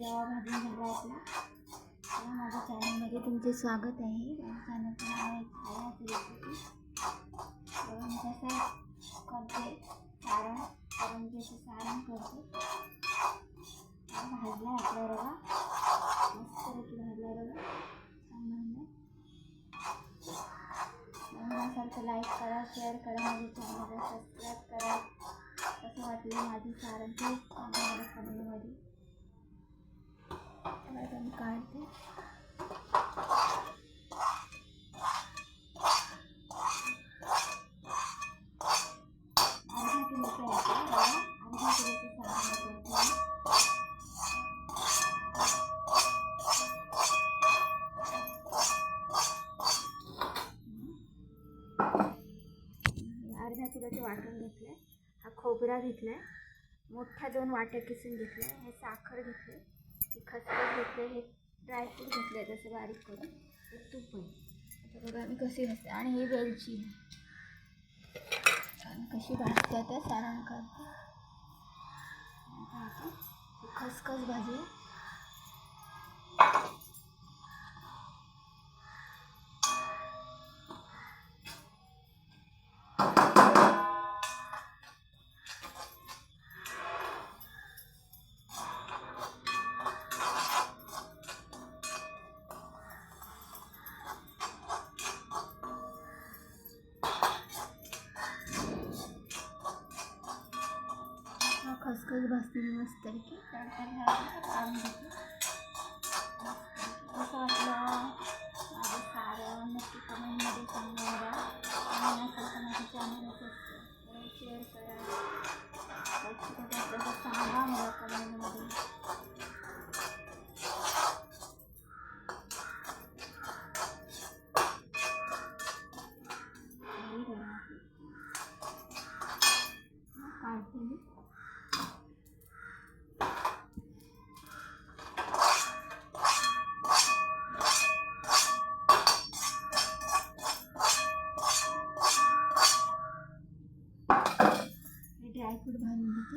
रवा भाजून झाला आपला तर माझ्या चॅनलमध्ये तुमचे स्वागत आहे. चॅनलचं नाव आहे खाया रेसिपी. तर मी कसं करते सारण करंजीचं सारण करते. भाजला आपला रवा. मस्तपैकी भाजला रवा. छान भाजला सारखं लाईक करा शेअर करा माझ्या चॅनलला सबस्क्राईब करा. कसं वाटलं माझं सारण खूप चांगलं कमेंटमध्ये तर आता मी काढते अर्धा किलोचा आहे किलोचं सारण करते आहे हा खोबरा घेतला मोठ्या दोन वाट्या किसून घेतल्या. हे साखर घेतली खसखस घेतले हे ड्रायफ्रूट घेतले तसं बारीक करून. हे तूप आहे आता बघा मी कशी घासते. आणि ही वेलची. आणि कशी भाजते त्या सारण करते. खसखस भाजूया खसखस भाजते मी मस्त ड्रायफ्रूट घालून घेते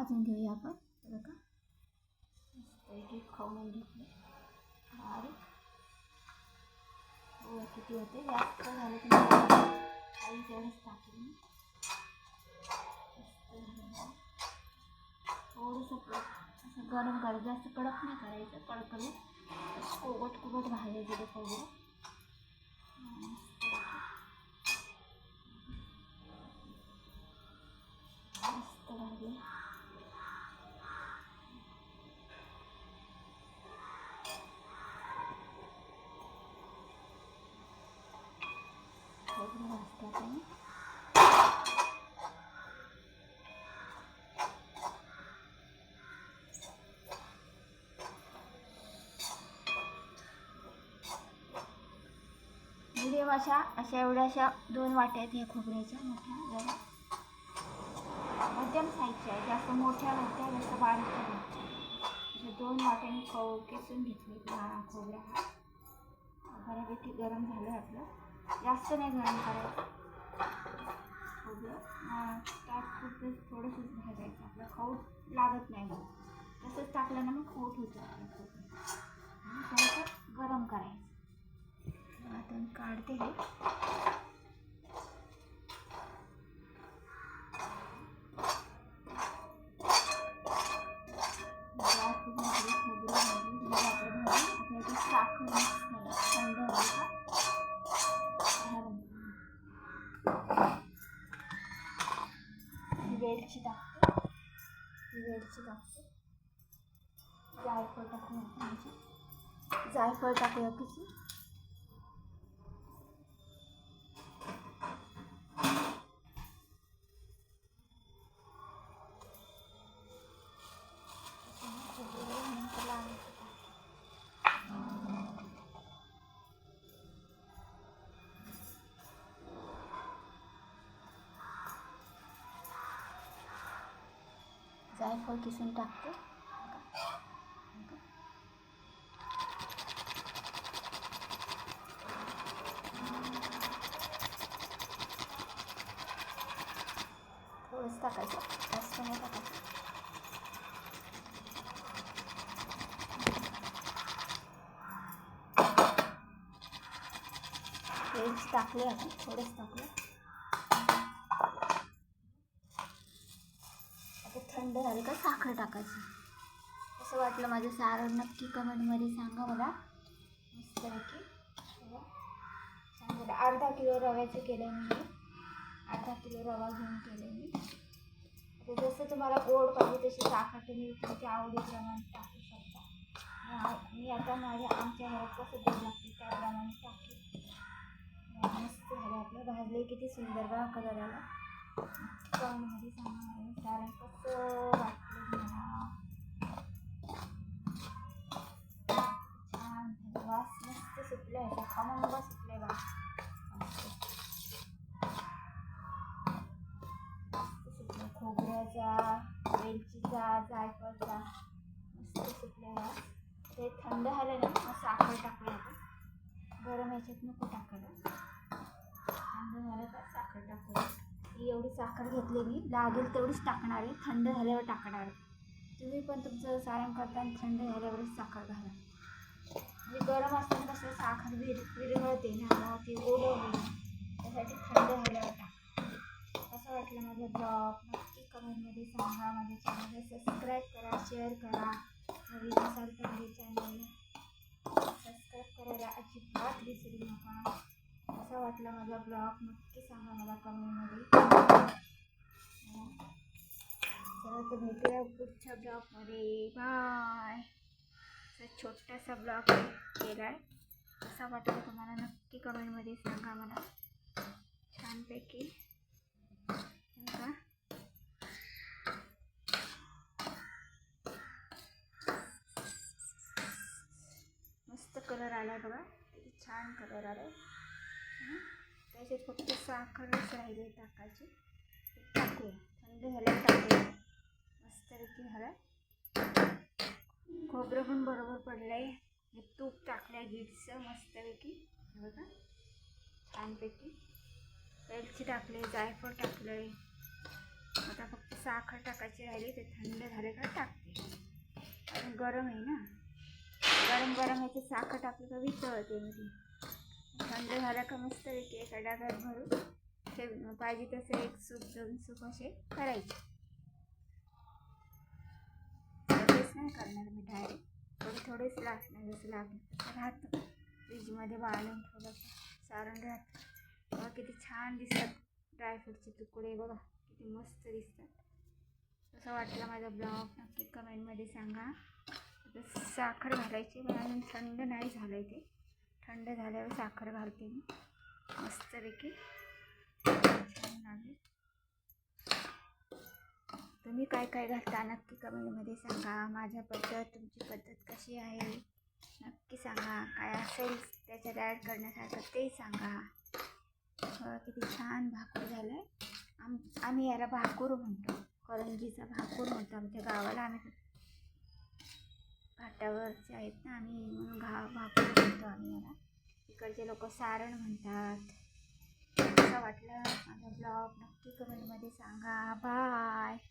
भाजून घेऊया आपण. हे बघा मस्तपैकी खाऊन घेतले आणि हो किती होते? जास्त झाले की काही तेवढंच टाकेल थोडंसं असं गरम करायचं. जास्त कडक नाही करायचं. कडकडीत कोवट कुबट भाजायचे ते खोबरं अशा अशा एवढ्याशा दोन वाट्या आहेत ह्या खोबऱ्याच्या. मोठ्या जरा. मध्यम साईजच्या आहे जास्त मोठ्या नव्हत्या जास्त बारीक नव्हत्या अशा दोन वाट्याने खो किसून घेतले हा खोबरा हा बऱ्यापैकी गरम झालं आपलं. जास्त नाही गरम करायचं. खोबरं. त्यात खूप थोडंसंच भाजायचं आपलं खौट लागत नाही. तसंच टाकल्यानं मग खोट होतं आपलं खोबरं. गरम करायचं. आता मी काढते हे ड्रायफ्रूट घातले, खोबरं घातली, दूध आपलं घालून आता याच्यात साखर mix करायची. थंड झाली का घालून ही वेलची टाकते ही वेलची टाकते जायफळ टाकूया आपण याच्यात. जायफळ टाकूया किती जायफळ किसून टाकते. थोडंच टाकायचं. जास्त नाही टाकायचं. टाकले आपण. थोडेच टाकले आता थंड झाली का साखर टाकायची? असं वाटलं माझं सारं नक्की कमेंटमध्ये सांगा मला. मस्तपैकी नक्की अर्धा किलो रव्याचं केलं आहे मी. अर्धा किलो रवा घेऊन केलं मी. आता जसं तुम्हाला गोड पाहिजे तशी साखर तुम्ही तुमच्या आवडीप्रमाणे टाकू शकता. मी- आता माझ्या आमच्या घरात कसं गोड लागते त्याप्रमाणे टाकेल मस्त झालं आपलं. भाजले किती सुंदर बघा कलर आला. छान वास मस्त आहे मस्त सुटलं खोबऱ्याचा वेलचीचा जायफळचा मस्त सुटले ते थंड झालं ना मग साखर टाकूया आपण गरम याच्यात नको टाकायला. थंड झालं तर साखर टाकूया. ही एवढी साखर घेतली मी. लागेल तेवढीच टाकणार आहे. थंड झाल्यावर टाकणार. तुम्ही पण तुमचं सारण करताना थंड झाल्यावरच साखर घाला. म्हणजे गरम असताना कसं साखर विर विरघळते ना मग ती ओढवली त्यासाठी थंड झाल्यावर टाक. कसं वाटलं माझं ब्लॉग नक्की कमेंटमध्ये सांगा. माझ्या चॅनलला सबस्क्राईब करा शेअर करा. नवीन असाल तर माझ्या चॅनलला सबस्क्राईब करायला अजिबात विसरू नका. कसा वाटला माझा ब्लॉग. नक्की सांगा मला कमेंटमध्ये. चला तर भेटूया पुढच्या ब्लॉगमध्ये. बाय. छोटासा ब्लॉग केला आहे कसा वाटला तुम्हाला नक्की कमेंटमध्ये सांगा मला. छानपैकी. बघा मस्त कलर आला आहे बघा. किती छान कलर आला आहे त्याच्यात फक्त साखरच राहिली टाकायची. ते टाकूया. थंड झाल्यावर टाकूया. मस्तपैकी झालं खोबरं पण बरोबर पडलं आहे हे तूप टाकलं आहे गीटचं मस्तपैकी बघा. छानपैकी. वेलची टाकले जायफळ टाकलं आहे आता फक्त साखर टाकायची राहिली ते थंड झाले का टाकते. अजून गरम आहे ना. गरम गरम याची साखर टाकली का वितळते मध्ये थंड झालं का मस्त एक एका डब्यात भरून ते पाहिजे तसे एक सूप दोन सूप असे करायचे. लगेच नाही करणार मी डायरेक्ट थोडे थोडेच लागणार जसं लागलं तसं राहतं. फ्रीजमध्ये बाळून थोडं सारण राहतं. बघा किती छान दिसतात ड्रायफ्रूटचे तुकडे बघा किती मस्त दिसतात. कसं वाटलं माझा ब्लॉग नक्की कमेंटमध्ये सांगा. तसं साखर घालायची पण अजून थंड नाही झालं आहे ते. थंड झाल्यावर साखर घालते मी. मस्तपैकी. तुम्ही काय काय घालता? नक्की कमेंटमध्ये सांगा. माझ्या पद्धत तुमची पद्धत कशी आहे? नक्की सांगा. काय असेल त्याच्यात ॲड करण्यासारखं ते सांगा. किती छान भाकूर झालं आहे आम आम्ही याला भाकूर म्हणतो. करंजीचा भाकूर म्हणतो आमच्या गावाला. आम्ही घाटावरचे आहेत ना आम्ही म्हणून घा भाकर म्हणतो आम्ही याला. इकडचे लोक सारण म्हणतात. कसं वाटलं. माझा ब्लॉग नक्की कमेंटमध्ये सांगा. बाय